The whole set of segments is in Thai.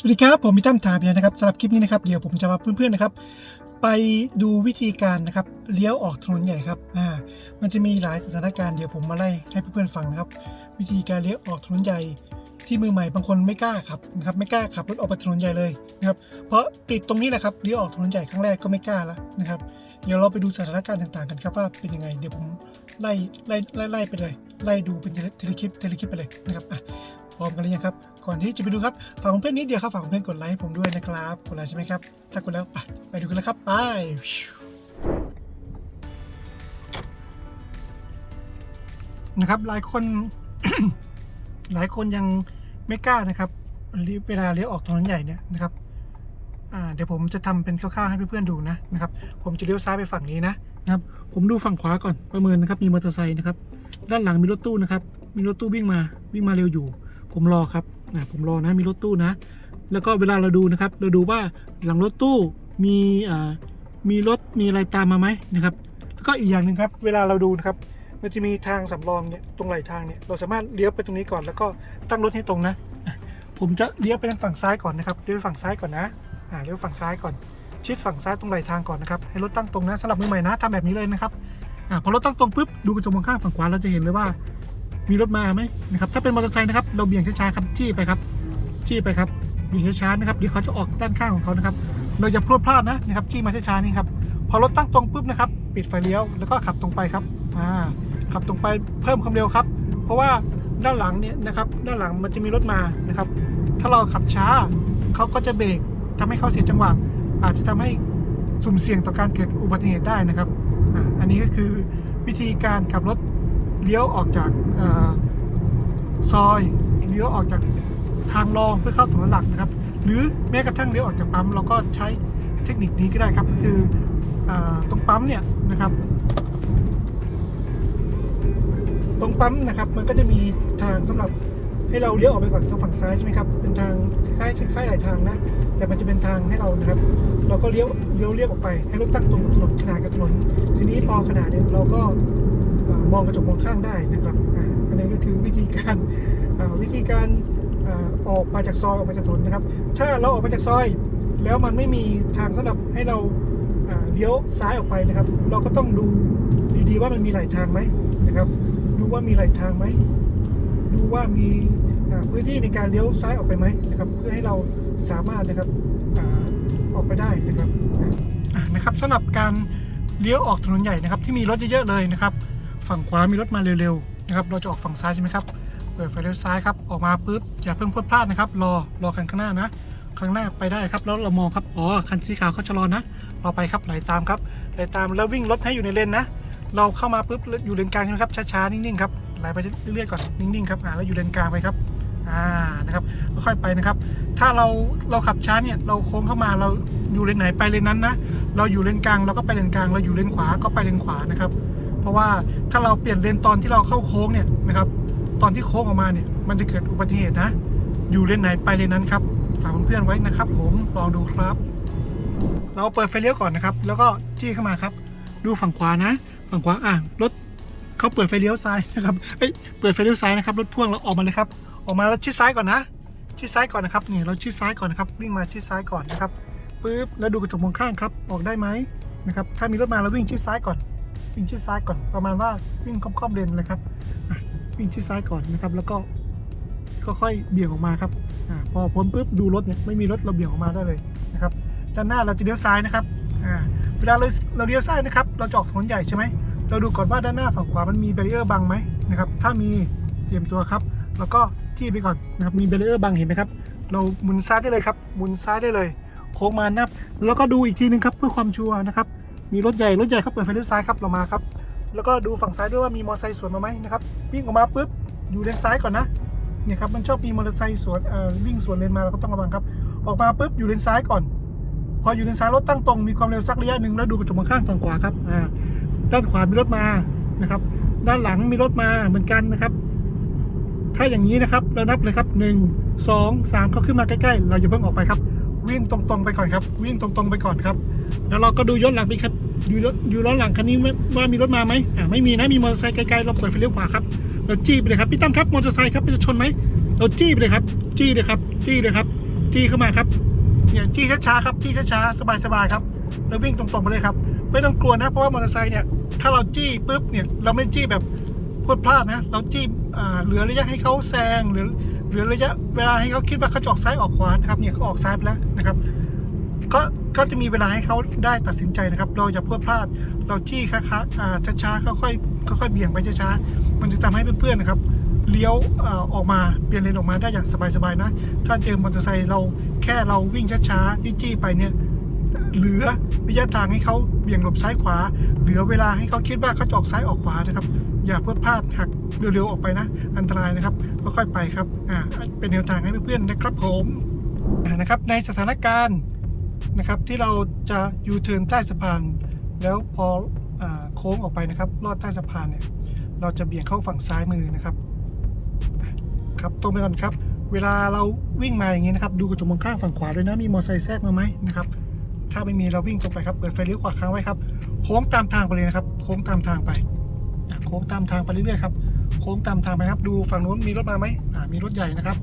สวัสดีครับ ผมมีตั้มถามเนี่ยนะครับสำหรับคลิปนี้นะครับเดี๋ยวผมจะมาเพื่อนๆนะครับ ไปดูวิธีการนะครับเลี้ยวออกถนนใหญ่ครับอ่ามันจะมีหลายสถานการณ์เดี๋ยวผมมาไล่ให้เพื่อนๆฟังนะครับ วิธีการเลี้ยวออกถนนใหญ่ที่มือใหม่บางคนไม่กล้าขับนะครับไม่กล้าขับรถออกไปถนนใหญ่เลยนะครับเพราะติดตรงนี้แหละครับเลี้ยวออกถนนใหญ่ครั้งแรกก็ไม่กล้าแล้วนะครับ เดี๋ยวเราไปดูสถานการณ์ต่างๆกันครับว่าเป็นยังไงเดี๋ยวผมไล่ไล่ไล่ไล่ไปเลยไล่ดูเป็นเทเลคลิปเทเลคลิปไปเลยนะครับอะ พร้อมกันหรือยังครับ ก่อนที่จะไปดูครับ ฝากเพื่อนนิดเดียวครับ ฝากเพื่อนกดไลค์ผมด้วยนะครับ กดไลค์ใช่ไหมครับ ถ้ากดแล้ว ไปไปดูกันเลยครับ ไป นะครับ หลายคน หลายคนยังไม่กล้านะครับเวลาเลี้ยวออกถนนใหญ่เนี่ยนะครับเดี๋ยวผมจะทำเป็นคร่าวๆให้เพื่อนๆดูนะนะครับ ผมจะเลี้ยวซ้ายไปฝั่งนี้นะนะครับ ผมดูฝั่งขวาก่อนประเมินนะครับ มีมอเตอร์ไซค์นะครับ ด้านหลังมีรถตู้นะครับ มีรถตู้วิ่งมาวิ่งมาเร็วอยู่ ผมรอครับอ่าผมรอนะมีรถตู้นะ แล้วก็เวลาเราดูนะครับ เราดูว่าหลังรถตู้มีอ่ามีรถมีอะไรตามมาไหมนะครับ แล้วก็อีกอย่างหนึ่งครับ เวลาเราดูนะครับ มันจะมีทางสำรองเนี่ยตรงไหลทางเนี่ยเราสามารถเลี้ยวไปตรงนี้ก่อน แล้วก็ตั้งรถให้ตรงนะอะผมจะเลี้ยวไปทางฝั่งซ้ายก่อนนะครับเลี้ยวไปฝั่งซ้ายก่อนนะอ่าเลี้ยวฝั่งซ้ายก่อน ชิดฝั่งซ้ายตรงไหลทางก่อนนะครับให้รถตั้งตรงนะสำหรับมือใหม่นะทำแบบนี้เลยนะครับอ่าพอรถตั้งตรงปุ๊บดูกระจกมองข้างฝั่งขวาเราจะเห็นเลยว่า มีรถมาไหมนะครับถ้าเป็นมอเตอร์ไซค์นะครับเราเบี่ยงช้าๆครับจี้ไปครับจี้ไปครับเบี่ยงช้าๆนะครับเดี๋ยวเขาจะออกด้านข้างของเขานะครับ เราจะพลวดพลาดนะนะครับจี้มาช้าๆนี่ครับพอรถตั้งตรงปุ๊บนะครับ ปิดไฟเลี้ยวแล้วก็ขับตรงไปครับอ่าขับตรงไปเพิ่มความเร็วครับ เพราะว่าด้านหลังเนี่ยนะครับด้านหลังมันจะมีรถมานะครับ ถ้าเราขับช้าเขาก็จะเบรกทำให้เขาเสียจังหวะ อาจจะทำให้สุ่มเสี่ยงต่อการเกิดอุบัติเหตุได้นะครับอ่าอันนี้ก็คือวิธีการขับรถ เลี้ยวออกจากอซอยเลี้ยวออกจากทางรองเพื่อเข้าถนนหลักนะครับ หรือแม้กระทั่งเลี้ยวออกจากปั๊มเราก็ใช้เทคนิคนี้ก็ได้ครับก็คืออตรงปั๊มเนี่ยนะครับ ตรงปั๊มนะครับมันก็จะมีทางสำหรับให้เราเลี้ยวออกไปก่อนทางฝั่งซ้ายใช่ไหมครับเป็นทางคล้ายคล้ายหลายทางนะแต่มันจะเป็นทางให้เรานะครับ เราก็เลี้ยวเลี้ยวเรียบออกไปให้รถตั้งตรงกับถนนขนาดกับถนนทีนี้พอขนาดเนี่ยเราก็ มองกระจกมองข้างได้นะครับอันนี้ก็คือวิธีการวิธีการออกมาจากซอยออกมาจากถนนนะครับ ถ้าเราออกมาจากซอย แล้วมันไม่มีทางสำหรับให้เราเลี้ยวซ้ายออกไปนะครับ เราก็ต้องดูดีๆว่ามันมีหลายทางไหมนะครับ ดูว่ามีหลายทางไหมดูว่ามีพื้นที่ในการเลี้ยวซ้ายออกไปไหมนะครับ เพื่อให้เราสามารถนะครับออกไปได้นะครับนะครับสำหรับการเลี้ยวออกถนนใหญ่นะครับ ที่มีรถเยอะๆเลยนะครับ ฝั่งขวามีรถมาเร็วๆนะครับเราจะออกฝั่งซ้ายใช่ไหมครับเปิดไฟเลี้ยวซ้ายครับออกมาปุ๊บอย่าเพิ่งพลาดพลาดนะครับรอรอคันข้างหน้านะข้างหน้าไปได้ครับแล้วเรามองครับอ๋อคันสีขาวเขาชะลอนะเราไปครับไหลตามครับไหลตามแล้ววิ่งรถให้อยู่ในเลนนะ เราเข้ามาปุ๊บอยู่เลนกลางใช่ไหมครับช้าๆนิ่งๆครับไหลไปเรื่อยๆก่อนนิ่งๆครับอ่าแล้วอยู่เลนกลางไปครับอ่านะครับค่อยๆไปนะครับ ถ้าเราเราขับช้าเนี่ยเราโค้งเข้ามาเราอยู่เลนไหนไปเลนนั้นนะ เราอยู่เลนกลางเราก็ไปเลนกลาง เราอยู่เลนขวาก็ไปเลนขวานะครับ ราะว่าถ้าเราเปลี่ยนเลนตอนที่เราเข้าโค้งเนี่ยนะครับ ตอนที่โค้งออกมาเนี่ยมันจะเกิดอุบัติเหตุนะ อยู่เลนไหนไปเลนนั้นครับฝากเพื่อนๆไว้นะครับ ผมลองดูครับ เราเปิดไฟเลี้ยวก่อนนะครับ แล้วก็จี้เข้ามาครับ ดูฝั่งขวานะ ฝั่งขวาอะรถเขาเปิดไฟเลี้ยวซ้ายนะครับเอ้ยเปิดไฟเลี้ยวซ้ายนะครับรถพ่วงเราออกมาเลยครับ ออกมาแล้วชิดซ้ายก่อนนะชิดซ้ายก่อนนะครับนี่เราชิดซ้ายก่อนนะครับวิ่งมาชิดซ้ายก่อนนะครับปึ๊บแล้วดูกระจกมองข้างครับออกได้ไหมนะครับถ้ามีรถมาเราวิ่งชิดซ้ายก่อน วิ่งชิดซ้ายก่อนประมาณว่าวิ่งค่อมๆเลนเลยครับวิ่งชิดซ้ายก่อนนะครับ แล้วก็ค่อยๆเบี่ยงออกมาครับอพอพ้นปุ๊บดูรถเนี่ยไม่มีรถเราเบี่ยงออกมาได้เลยนะครับด้านหน้าเราจะเลี้ยวซ้ายนะครับเวลาเราเราเลี้ยวซ้ายนะครับ เราจอกถนนใหญ่ใช่ไหมเราดูก่อนว่าด้านหน้าฝั่งขวามันมีแบรีเออร์บังไหมนะครับถ้ามีเตรียมตัวครับ แล้วก็ที่ไปก่อนนะครับมีแบรีเออร์บังเห็นไหมครับ เราหมุนซ้ายได้เลยครับหมุนซ้ายได้เลย โค้งมานับแล้วก็ดูอีกทีนึงครับเพื่อความชัวร์นะครับ มีรถใหญ่รถใหญ่ครับเปิดไฟเลี้ยวซ้ายครับเรามาครับ แล้วก็ดูฝั่งซ้ายด้วยว่ามีมอเตอร์ไซค์สวนมาไหมนะครับวิ่งออกมาปุ๊บอยู่เลนซ้ายก่อนนะเนี่ยครับมันชอบมีมอเตอร์ไซค์สวนเอ่อวิ่งสวนเลนมาเราก็ต้องระวังครับ ออกมาปุ๊บอยู่เลนซ้ายก่อน พออยู่เลนซ้ายรถตั้งตรงมีความเร็วสักระยะหนึ่งแล้วดูกระจกมองข้างฝั่งขวาครับอ่าด้านขวามีรถมานะครับ ด้านหลังมีรถมาเหมือนกันนะครับ ถ้าอย่างนี้นะครับเรานับเลยครับหนึ่งสองสามเขาขึ้นมาใกล้ๆ เราอย่าเพิ่งออกไปครับ วิ่งตรงๆไปก่อนครับ วิ่งตรงๆไปก่อนครับ แล้วเราก็ดูย้อนหลังไปครับดูรถอยู่ล้อหลังคันนี้ว่ามีรถมาไหมอ่าไม่มีนะมีมอเตอร์ไซค์ไกลๆเราเปิดไฟเลี้ยวขวาครับเราจี้ไปเลยครับพี่ตั้มครับมอเตอร์ไซค์ครับจะชนไหมเราจี้ไปเลยครับ จี้เลยครับ จี้เลยครับ จี้เข้ามาครับเนี่ยจี้ช้าๆครับจี้ช้าๆสบายๆครับแล้ววิ่งตรงๆไปเลยครับ ไม่ต้องกลัวนะเพราะว่ามอเตอร์ไซค์เนี่ยถ้าเราจี้ปุ๊บเนี่ยเราไม่จี้แบบพลวดพลาดนะ เราจี้อ่าเหลือระยะให้เขาแซงหรือ หลือระยะเวลาให้เขาคิดว่าเขาจะออกซ้ายออกขวานะครับเนี่ยเขาออกซ้ายไปแล้วนะครับ ก็ก็จะมีเวลาให้เขาได้ตัดสินใจนะครับ เราจะพลวดพลาดเราจี้ค้าๆอ่าช้าๆค่อยค่อยเบี่ยงไปช้าๆมันจะทำให้เพื่อนๆนะครับเลี้ยวออออกมาเปลี่ยนเลนออกมาได้อย่างสบายๆนะ ถ้าเจอมอเตอร์ไซค์เราแค่เราวิ่งช้าๆจี้ๆไปเนี่ยเหลือระยะทางให้เขาเบี่ยงหลบซ้ายขวา เหลือเวลาให้เขาคิดว่าเขาจะออกซ้ายออกขวานะครับ อย่าพลาดพลาดหักเร็วๆออกไปนะ อันตรายนะครับค่อยๆไปครับอ่าเป็นแนวทางให้เพื่อนๆนะครับผมอ่านะครับในสถานการณ์นะครับที่เราจะยูเทิร์นใต้สะพาน แล้วพออาโค้งออกไปนะครับลอดใต้สะพานเนี่ยเราจะเบี่ยงเข้าฝั่งซ้ายมือนะครับครับตรงไปก่อนครับ เวลาเราวิ่งมาอย่างนี้นะครับ ดูกระจกมองข้างฝั่งขวาด้วยนะมีมอเตอร์ไซค์แทรกมาไหมนะครับถ้าไม่มีเราวิ่งตรงไปครับเปิดไฟเลี้ยวขวาค้างไว้ครับโค้งตามทางไปเลยนะครับ โค้งตามทางไป โค้งตามทางไปเรื่อยๆครับโค้งตามทางไปครับ ดูฝั่งนู้นมีรถมาไหมอ่ามีรถใหญ่นะครับ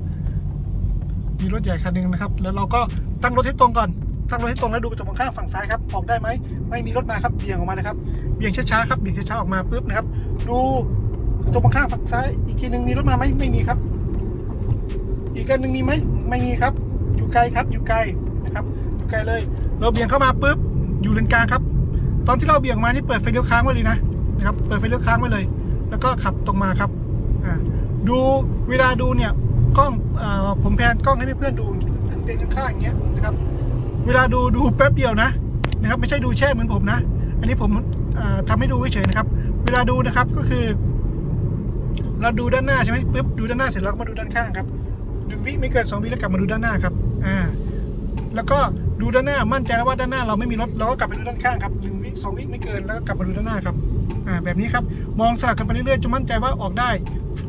มีรถใหญ่คันหนึ่งนะครับ แล้วเราก็ตั้งรถให้ตรงก่อนตั้งรถให้ตรงแล้วดูกระจกมองข้างฝั่งซ้ายครับออกได้ไหมไม่มีรถมาครับเบี่ยงออกมานะครับเบี่ยงช้าๆครับเบี่ยงช้าๆออกมาปุ๊บนะครับ ดูกระจกมองข้างฝั่งซ้าย อีกทีหนึ่งมีรถมาไหมไม่มีครับ อีกอันหนึ่งมีไหมไม่มีครับ อยู่ไกลครับ อยู่ไกลนะครับ อยู่ไกลเลย เราเบี่ยงเข้ามาปุ๊บอยู่เลนกลางครับ ตอนที่เราเบี่ยงมานี่เปิดไฟเลี้ยวค้างไว้เลยนะ นะครับเปิดไฟเลี้ยวค้างไว้เลย แล้วก็ขับตรงมาครับดูเวลาดูเนี่ยกล้องอผมแพนกล้องให้เพื่อนๆดูเดินข้างๆอย่างเงี้ยนะครับ เวลาดูดูแป๊บเดียวนะนะครับ ไม่ใช่ดูแช่เหมือนผมนะ อันนี้ผมอ่าทำให้ดูเฉยๆนะครับ เวลาดูนะครับก็คือ เราดูด้านหน้าใช่ไหมปุ๊บดูด้านหน้าเสร็จแล้วก็มาดูด้านข้างครับหนึ่งวิไม่เกินสองวิแล้วกลับมาดูด้านหน้าครับอ่าแล้วก็ดูด้านหน้ามั่นใจแล้วว่าด้านหน้าเราไม่มีรถเราก็กลับไปดูด้านข้างครับหนึ่งวิสองวิไม่เกินแล้วก็กลับมาดูด้านหน้าครับ อ่าแบบนี้ครับมองสลับกันไปเรื่อยๆจนมั่นใจว่าออกได้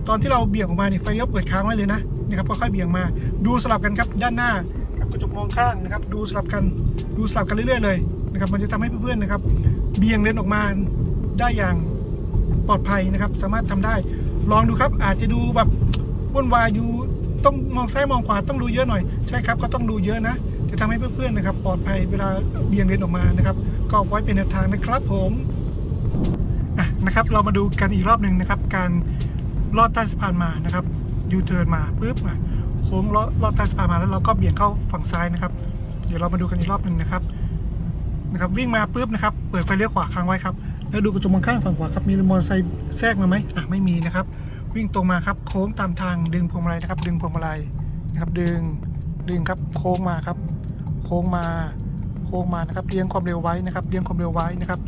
ตอนที่เราเบี่ยงออกมาเนี่ยไฟเลี้ยวเปิดค้างไว้เลยนะนะครับค่อยๆเบี่ยงมาดูสลับกันครับด้านหน้ากับกระจกมองข้างนะครับ ดูสลับกันดูสลับกันเรื่อยๆเลยนะครับ มันจะทำให้เพื่อนๆนะครับ เบี่ยงเลนออกมาได้อย่างปลอดภัยนะครับ สามารถทำได้ ลองดูครับ อาจจะดูแบบวุ่นวายอยู่ต้องมองซ้ายมองขวาต้องดูเยอะหน่อย ใช่ครับก็ต้องดูเยอะนะจะทำให้เพื่อนๆนะครับ ปลอดภัยเวลาเบี่ยงเลนออกมานะครับ ก็ไว้เป็นแนวทางนะครับผม อะนะครับเรามาดูกันอีกรอบหนึ่งนะครับ การลอดใต้สะพานมานะครับยูเทิร์นมาปุ๊บอะโค้งลอดลอดใต้สะพานมาแล้วเราก็เบี่ยงเข้าฝั่งซ้ายนะครับ เดี๋ยวเรามาดูกันอีกรอบหนึ่งนะครับนะครับ วิ่งมาปุ๊บนะครับ เปิดไฟเลี้ยวขวาค้างไว้ครับแล้วดูกระจกมองข้างฝั่งขวาครับมีมอเตอร์ไซค์แทรกมาไหมอะไม่มีนะครับ วิ่งตรงมาครับโค้งตามทางดึงพวงมาลัยนะครับ ดึงพวงมาลัยนะครับ ดึงดึงครับโค้งมาครับ โค้งมาโค้งมานะครับเลี้ยงความเร็วไว้นะครับเลี้ยงความเร็วไว้นะครับ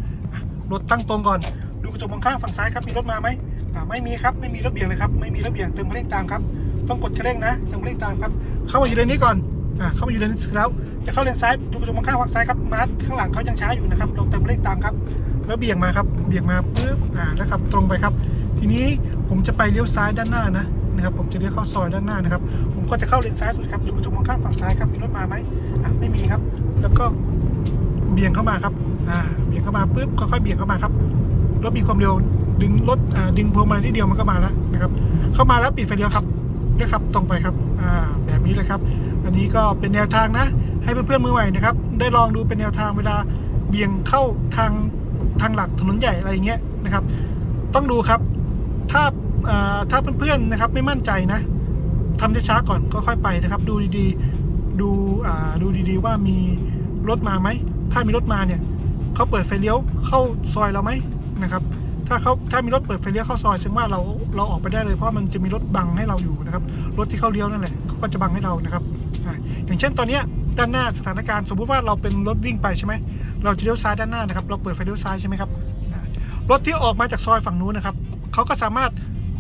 รถตั้งตรงก่อน ดูกระจกมองข้างฝั่งซ้ายครับมีรถมาไหมอ่าไม่มีครับไม่มีรถเบี่ยงเลยครับไม่มีรถเบี่ยงเติมคันเร่งตามครับต้องกดคันเร่งนะเติมคันเร่งตามครับ เข้ามาอยู่เลนนี้ก่อนอ่าเข้ามาอยู่เลนนี้แล้วจะเข้าเลนซ้ายดูกระจกมองข้างฝั่งซ้ายครับมาร์คข้างหลังเขายังช้าอยู่นะครับเราเติมคันเร่งตามครับ แล้วเบี่ยงมาครับเบี่ยงมาปุ๊บอ่าแล้วขับตรงไปครับ ทีนี้ผมจะไปเลี้ยวซ้ายด้านหน้านะนะครับผมจะเลี้ยวเข้าซอยด้านหน้านะครับ ผมก็จะเข้าเลนซ้ายสุดครับดูกระจกมองข้างฝั่งซ้ายครับมีรถมาไหมอะไม่มีครับ แล้วก็ เบี่ยงเข้ามาครับอ่าเบี่ยงเข้ามาปุ๊บค่อยๆเบี่ยงเข้ามาครับรถมีความเร็วดึงรถอ่าดึงพวงมาลัยที่เดียวมันก็มาแล้วนะครับ เข้ามาแล้วปิดไฟเลี้ยวครับเลี้ยวครับตรงไปครับอ่าแบบนี้เลยครับ อันนี้ก็เป็นแนวทางนะ ให้เพื่อนๆมือใหม่นะครับ ได้ลองดูเป็นแนวทางเวลาเบี่ยงเข้าทางทางหลักถนนใหญ่อะไรอย่างเงี้ยนะครับ ต้องดูครับ ถ้าอ่าถ้าเพื่อนๆนะครับไม่มั่นใจนะทำช้าๆก่อนก็ค่อยไปนะครับ ดูดีๆ ดูอ่าดูดีๆ ว่ามีรถมาไหม ถ้ามีรถมาเนี่ยเขาเปิดไฟเลี้ยวเข้าซอยเราไหมนะครับ ถ้าเขาถ้ามีรถเปิดไฟเลี้ยวเข้าซอยซึ่งว่าเราเราออกไปได้เลยเพราะมันจะมีรถบังให้เราอยู่นะครับ รถที่เขาเลี้ยวนั่นแหละเขาก็จะบังให้เรานะครับอย่างเช่นตอนนี้ด้านหน้าสถานการณ์สมมุติว่าเราเป็นรถวิ่งไปใช่ไหมเราจะเลี้ยวซ้ายด้านหน้านะครับ เราเปิดไฟเลี้ยวซ้ายใช่ไหมครับรถที่ออกมาจากซอยฝั่งนู้นนะครับเขาก็สามารถ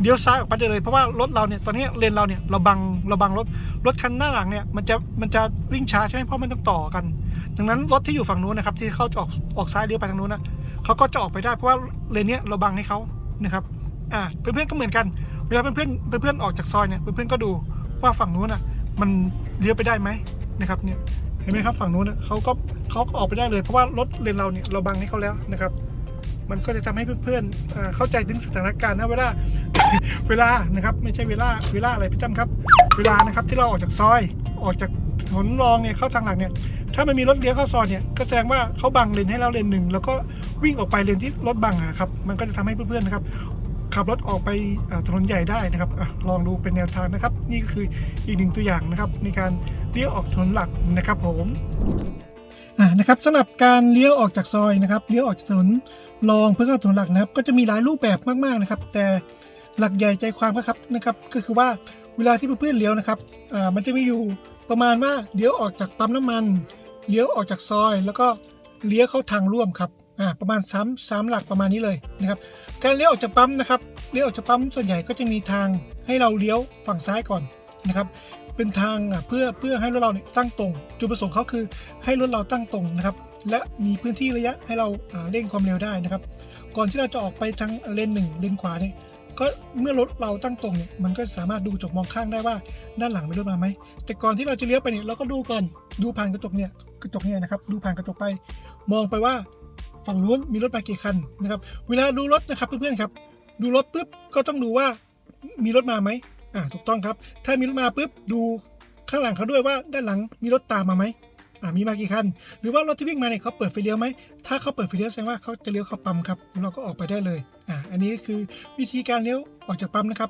เลี้ยวซ้ายออกไปได้เลยเพราะว่ารถเราเนี่ยตอนนี้เลนเราเนี่ยเราบังเราบังรถรถคันหน้าหลังเนี่ยมันจะมันจะวิ่งช้าใช่ไหมเพราะมันต้องต่อกัน ดังนั้นรถที่อยู่ฝั่งนู้นนะครับ ที่เขาจะออกออกซ้ายเลี้ยวไปทางนู้นนะเขาก็จะออกไปได้เพราะว่าเลนเนี้ยเราบังให้เขานะครับ อ่าเพื่อนๆก็เหมือนกันเวลาเพื่อนๆเพื่อนๆออกจากซอยเนี่ยเพื่อนๆก็ดูว่าฝั่งนู้นอะ มันเลี้ยวไปได้ไหมนะครับเนี่ยเห็นไหมครับฝั่งนู้นนะเขาก็เขาก็ออกไปได้เลย เพราะว่ารถเลนเราเนี่ยเราบังให้เขาแล้วนะครับ มันก็จะทำให้เพื่อนๆเข้าใจถึงสถานการณ์นะเวลาเวลานะครับ ไม่ใช่เวลาเวลาอะไรพี่จำครับ เวลานะครับที่เราออกจากซอยออกจาก ถนนรองเนี่ยเข้าทางหลักเนี่ยถ้ามันมีรถเลี้ยวเข้าซอยเนี่ยก็แสดงว่าเขาบังเลนให้เราเลนหนึ่งแล้วก็วิ่งออกไปเลนที่รถบังอะครับมันก็จะทำให้เพื่อนๆนะครับขับรถออกไปถนนใหญ่ได้นะครับอลองดูเป็นแนวทางนะครับ นี่ก็คืออีกหนึ่งตัวอย่างนะครับ ในการเลี้ยวออกถนนหลักนะครับผมอ่านะครับสำหรับการเลี้ยวออกจากซอยนะครับเลี้ยวออกจากถนนรองเพื่อเข้าถนนหลักนะครับ ก็จะมีหลายรูปแบบมากๆนะครับ แต่หลักใหญ่ใจความก็ครับนะครับ ก็คือว่าเวลาที่เพื่อนๆเลี้ยวนะครับอ่ามันจะมีอยู่ ประมาณว่าเลี้ยวออกจากปั๊มน้ำมันเลี้ยวออกจากซอย แล้วก็เลี้ยวเข้าทางร่วมครับอ่าประมาณ3ามสามหลักประมาณนี้เลยนะครับการเลี้ยวออกจากปั๊มนะครับเลี้ยวออกจากปั๊มส่วนใหญ่ก็จะมีทางให้เราเลี้ยวฝั่งซ้ายก่อนนะครับเป็นทางอะเพื่อเพื่อให้รถเราเนี่ยตั้งตรง จุดประสงค์เขาคือให้รถเราตั้งตรงนะครับและมีพื้นที่ระยะให้เราอ่าเร่งความเร็วได้นะครับ ก่อนที่เราจะออกไปทางเลนหนึ่งเลนขวาเนี่ย ก็เมื่อรถเราตั้งตรงเนี่ยมันก็สามารถดูกระจกมองข้างได้ว่าด้านหลังมีรถมาไหมแต่ก่อนที่เราจะเลี้ยวไปเนี่ยเราก็ดูก่อนดูผ่านกระจกเนี่ยกระจกเนี่ยนะครับดูผ่านกระจกไป มองไปว่าฝั่งนู้นมีรถมากี่คันนะครับเวลาดูรถนะครับเพื่อนๆครับ ดูรถปุ๊บก็ต้องดูว่ามีรถมาไหมอ่าถูกต้องครับ ถ้ามีรถมาปุ๊บดูข้างหลังเขาด้วยว่าด้านหลังมีรถตามมาไหมอ่ามีมากี่คัน หรือว่ารถที่วิ่งมาเนี่ยเขาเปิดไฟเลี้ยวไหมถ้าเขาเปิดไฟเลี้ยวแสดงว่าเขาจะเลี้ยวเข้าปั๊มครับเราก็ออกไปได้เลย อ่าอันนี้คือวิธีการเลี้ยวออกจากปั๊มนะครับ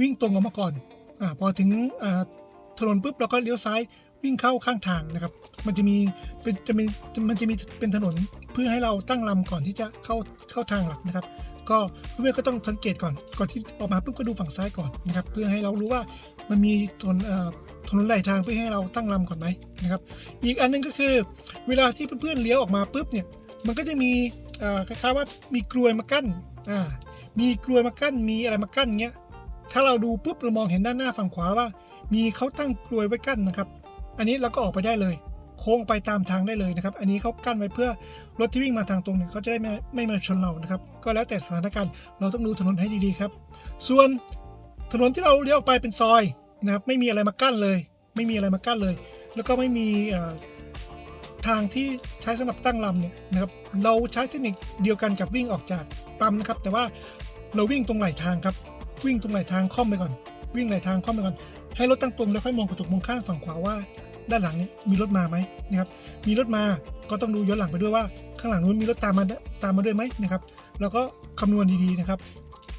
วิ่งตรงออกมาก่อนอ่าพอถึงอ่าถนนปุ๊บเราก็เลี้ยวซ้ายวิ่งเข้าข้างทางนะครับ มันจะมีเป็นจะมีมันจะมีเป็นถนนเพื่อให้เราตั้งลำก่อนที่จะเข้าเข้าทางหลักนะครับ ก็เพื่อนๆก็ต้องสังเกตก่อนก่อนที่ออกมาปุ๊บก็ดูฝั่งซ้ายก่อนนะครับ เพื่อให้เรารู้ว่ามันมีถนนอ่อถนนไหลทางเพื่อให้เราตั้งลำก่อนไหมนะครับ อีกอันหนึงก็คือ เวลาที่เพื่อนๆเลี้ยวออกมาปุ๊บเนี่ยมันก็จะมี คล้ายๆว่ามีกลวยมากั้นอ่ามีกลวยมากั้นมีอะไรมากั้นเงี้ยถ้าเราดูปุ๊บเรามองเห็นด้านหน้าฝั่งขวาว่า มีเขาตั้งกลวยไว้กั้นนะครับ อันนี้เราก็ออกไปได้เลย โค้งไปตามทางได้เลยนะครับ อันนี้เขากั้นไว้เพื่อรถที่วิ่งมาทางตรงเนี่ยเขาจะได้ไม่ไม่มาชนเรานะครับ ก็แล้วแต่สถานการณ์เราต้องดูถนนให้ดีๆครับ ส่วนถนนที่เราเลี้ยวออกไปเป็นซอยนะครับ ไม่มีอะไรมากั้นเลย ไม่มีอะไรมากั้นเลย แล้วก็ไม่มีอ่อ ทางที่ใช้สำหรับตั้งลำเนี่ยนะครับเราใช้เทคนิคเดียวกันกับวิ่งออกจากปั๊มนะครับ แต่ว่าเราวิ่งตรงไหลทางครับ วิ่งตรงไหลทางค่อมไปก่อน วิ่งไหลทางค่อมไปก่อน ให้รถตั้งตรงแล้วค่อยมองกระจกมองข้างฝั่งขวาว่า ด้านหลังเนี่ยมีรถมาไหมนะครับมีรถมาก็ต้องดูย้อนหลังไปด้วยว่า ข้างหลังนู้นมีรถตามมาตามมาด้วยไหมนะครับแล้วก็คำนวณดีๆนะครับ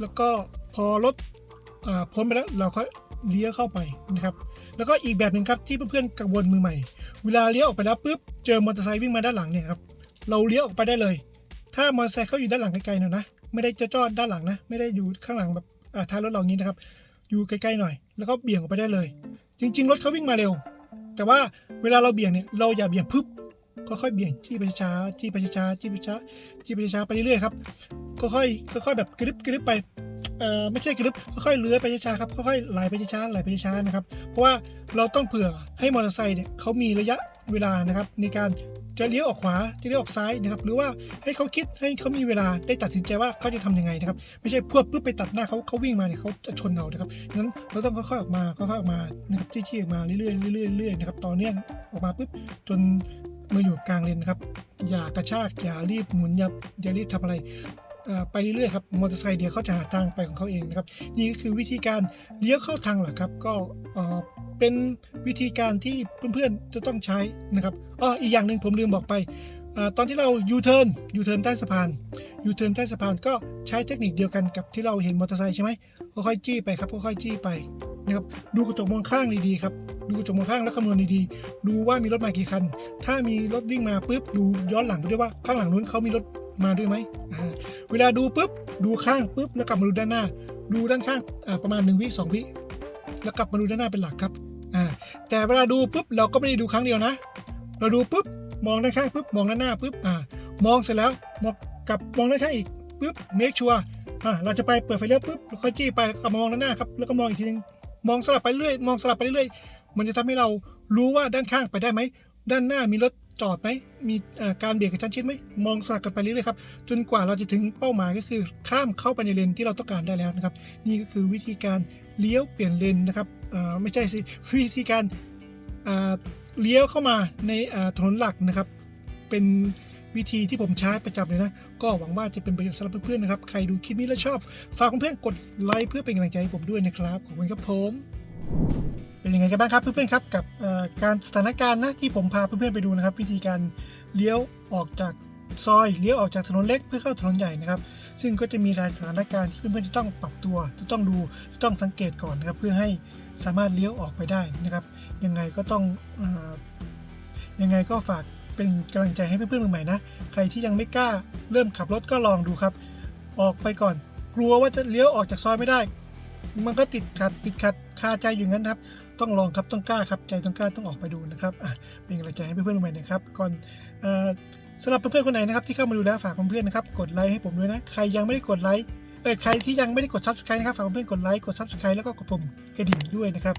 แล้วก็พอรถพ้นไปแล้วเราก็เลี้ยวเข้าไปนะครับ แล้วก็อีกแบบหนึ่งครับที่เพื่อนๆกังวลมือใหม่ เวลาเลี้ยวออกไปแล้วปุ๊บเจอมอเตอร์ไซค์วิ่งมาด้านหลังเนี่ยครับเราเลี้ยวออกไปได้เลย ถ้ามอเตอร์ไซค์เขาอยู่ด้านหลังไกลๆหน่อยนะไม่ได้จะจอดด้านหลังนะ ไม่ได้อยู่ข้างหลังแบบท้ายรถเราอย่างนี้นะครับ อยู่ใกล้ๆหน่อย แล้วก็เบี่ยงออกไปได้เลย จริง ๆ รถเขาวิ่งมาเร็ว แต่ว่าเวลาเราเบี่ยงเนี่ยเราอย่าเบี่ยงพึบก็ค่อยๆเบี่ยงจี้ไปช้าๆจี้ไปช้าๆจี้ไปช้าๆจี้ไปช้าๆไปเรื่อยๆครับค่อยๆค่อยๆแบบกริบกริบไป เอ่อไม่ใช่กริบค่อยๆเลื้อยไปช้าๆครับค่อยๆไหลไปช้าๆไหลไปช้าๆนะครับเพราะว่าเราต้องเผื่อให้มอเตอร์ไซค์เนี่ยเขามีระยะเวลานะครับในการจะเลี้ยวออกขวาจะเลี้ยวออกซ้ายนะครับหรือว่าให้เขาคิดให้เขามีเวลาได้ตัดสินใจว่าเขาจะทำยังไงนะครับไม่ใช่พวดปุ๊บไปตัดหน้าเขาเขาวิ่งมาเนี่ยเขาจะชนเรานะครับงั้นเราต้องค่อยๆออกมาค่อยๆออกมานะครับชี้ๆออกมาเรื่อยๆเรื่อยๆเรื่อยๆนะครับต่อเนื่องออกมาปุ๊บจนมาอยู่กลางเลนนะครับอย่ากระชากอย่ารีบหมุนอย่าอย่ารีบทำอะไร ไปเรื่อยๆครับมอเตอร์ไซค์เดี๋ยวเขาจะหาทางไปของเขาเองนะครับนี่ก็คือวิธีการเลี้ยวเข้าทางหลักครับก็เป็นวิธีการที่เพื่อนๆจะต้องใช้นะครับอ๋ออีกอย่างหนึ่งผมลืมบอกไปอตอนที่เรายูเทิร์นยูเทิร์นใต้สะพานยูเทิร์นใต้สะพานก็ใช้เทคนิคเดียวกันกับที่เราเห็นมอเตอร์ไซค์ใช่ไหมค่อยๆจี้ไปครับค่อยๆจี้ไปนะครับดูกระจกมองข้างดีๆครับดูกระจกมองข้างแล้วคำนวณดีๆดูว่ามีรถมากี่คัน ถ้ามีรถวิ่งมาปุ๊บดูย้อนหลังไปด้วยว่าข้างหลังนู้นเขามีรถ มาด้วยไหม เวลาดูปุ๊บ ดูข้างปุ๊บ แล้วกลับมาดูด้านหน้า ดูด้านข้างประมาณ 1 วิ2วิแล้วกลับมาดูด้านหน้าเป็นหลักครับ แต่เวลาดูปุ๊บเราก็ไม่ได้ดูครั้งเดียวนะ เราดูปุ๊บมองด้านข้างปุ๊บมองด้านหน้าปุ๊บมองเสร็จแล้วมองกลับมองด้านข้างอีกปุ๊บเมคชัวร์เราจะไปเปิดไฟเลี้ยวปุ๊บแล้วค่อยจี้ไปกลับมามองด้านหน้าครับแล้วก็มองอีกทีนึงมองสลับไปเรื่อยมองสลับไปเรื่อยมันจะทำให้เรารู้ว่าด้านข้างไปได้ไหมด้านหน้ามีรถ จอดไหมมีการเบรกกระชั้นชิดไหมมองสลับกันไปเรื่อยๆครับจนกว่าเราจะถึงเป้าหมายก็คือข้ามเข้าไปในเลนที่เราต้องการได้แล้วนะครับ นี่ก็คือวิธีการเลี้ยวเปลี่ยนเลนนะครับไม่ใช่สิวิธีการเลี้ยวเข้ามาในถนนหลักนะครับ เป็นวิธีที่ผมใช้ประจำเลยนะ ก็หวังว่าจะเป็นประโยชน์สำหรับเพื่อนๆนะครับ ใครดูคลิปนี้แล้วชอบ ฝากเพื่อนๆกดไลค์เพื่อเป็นกำลังใจให้ผมด้วยนะครับ ขอบคุณครับผม เป็นยังไงกันบ้างครับเพื่อนๆครับกับการสถานการณ์นะที่ผมพาเพื่อนๆไปดูนะครับ วิธีการเลี้ยวออกจากซอยเลี้ยวออกจากถนนเล็กเพื่อเข้าถนนใหญ่นะครับ ซึ่งก็จะมีรายสถานการณ์ที่เพื่อนๆจะต้องปรับตัว จะต้องดูจะต้องสังเกตก่อนนะครับ เพื่อให้สามารถเลี้ยวออกไปได้นะครับ ยังไงก็ต้องออยังไงก็ฝากเป็นกำลังใจให้เพื่อนๆมือใหม่นะใครที่ยังไม่กล้าเริ่มขับรถก็ลองดูครับ ออกไปก่อน กลัวว่าจะเลี้ยวออกจากซอยไม่ได้ มันก็ติดขัดติดขัดคาใจอยู่งั้นครับ ต้องลองครับต้องกล้าครับใจต้องกล้าต้องออกไปดูนะครับอะเป็นกำลังใจให้เพื่อนๆใหม่นะครับ ก่อนสำหรับเพื่อนๆคนไหนนะครับที่เข้ามาดูแล้วฝากเพื่อนๆนะครับกดไลค์ให้ผมด้วยนะใครยังไม่ได้กดไลค์เออใครที่ยังไม่ได้กด subscribe นะครับฝากเพื่อนๆกดไลค์กด subscribe แล้วก็กดปุ่มกระดิ่งด้วยนะครับ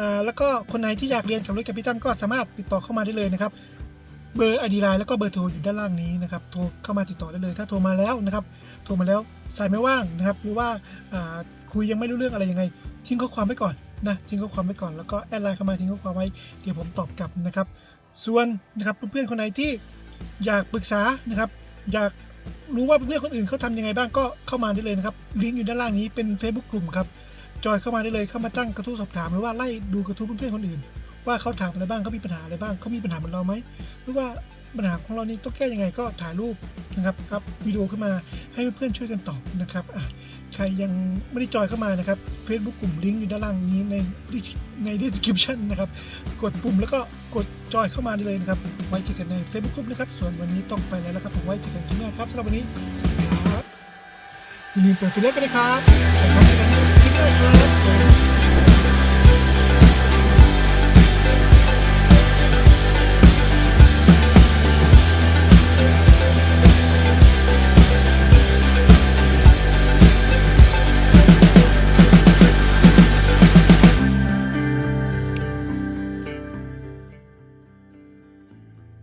อ่าแล้วก็คนไหนที่อยากเรียนขับรถกับพี่ตั้มก็สามารถติดต่อเข้ามาได้เลยนะครับ เบอร์ไอดีไลน์แล้วก็เบอร์โทรอยู่ด้านล่างนี้นะครับโทรเข้ามาติดต่อได้เลย ถ้าโทรมาแล้วนะครับ โทรมาแล้วสายไม่ว่างนะครับหรือว่าอ่า คุยยังไม่รู้เรื่องอะไรยังไง ทิ้งข้อความไว้ก่อนนะทิ้งข้อความไว้ก่อนแล้วก็แอดไลน์เข้ามาทิ้งข้อความไว้เดี๋ยวผมตอบกลับนะครับ ส่วนนะครับเพื่อนๆคนไหนที่อยากปรึกษานะครับ อยากรู้ว่าเพื่อนๆคนอื่นเขาทำยังไงบ้างก็เข้ามาได้เลยนะครับลิงก์อยู่ด้านล่างนี้เป็น Facebook กลุ่มครับจอยเข้ามาได้เลยเข้ามาตั้งกระทู้สอบถามหรือว่าไล่ดูกระทู้เพื่อนๆคนอื่น ว่าเขาถามอะไรบ้างเขามีปัญหาอะไรบ้างเขามีปัญหาเหมือนเราไหมหรือว่า ปัญหาของเรานี่ต้องแก้ยังไงก็ถ่ายรูปนะครับอัพวิดีโอขึ้นมาให้เพื่อนๆช่วยกันตอบนะครับใครยังไม่ได้จอยเข้ามานะครับ Facebook กลุ่มลิงก์อยู่ด้านล่างนี้ในใน description นะครับ กดปุ่มแล้วก็กดจอยเข้ามาได้เลยนะครับ ไว้เจอกันใน Facebook กลุ่มนะครับ ส่วนวันนี้ต้องไปแล้วนะครับ ผมไว้เจอกันที่หน้าครับสำหรับวันนี้สวัสดีครับอย่าลืมเปิดฟิลเลอร์กันนะครับแล้วพบกันในคลิปหน้ครับ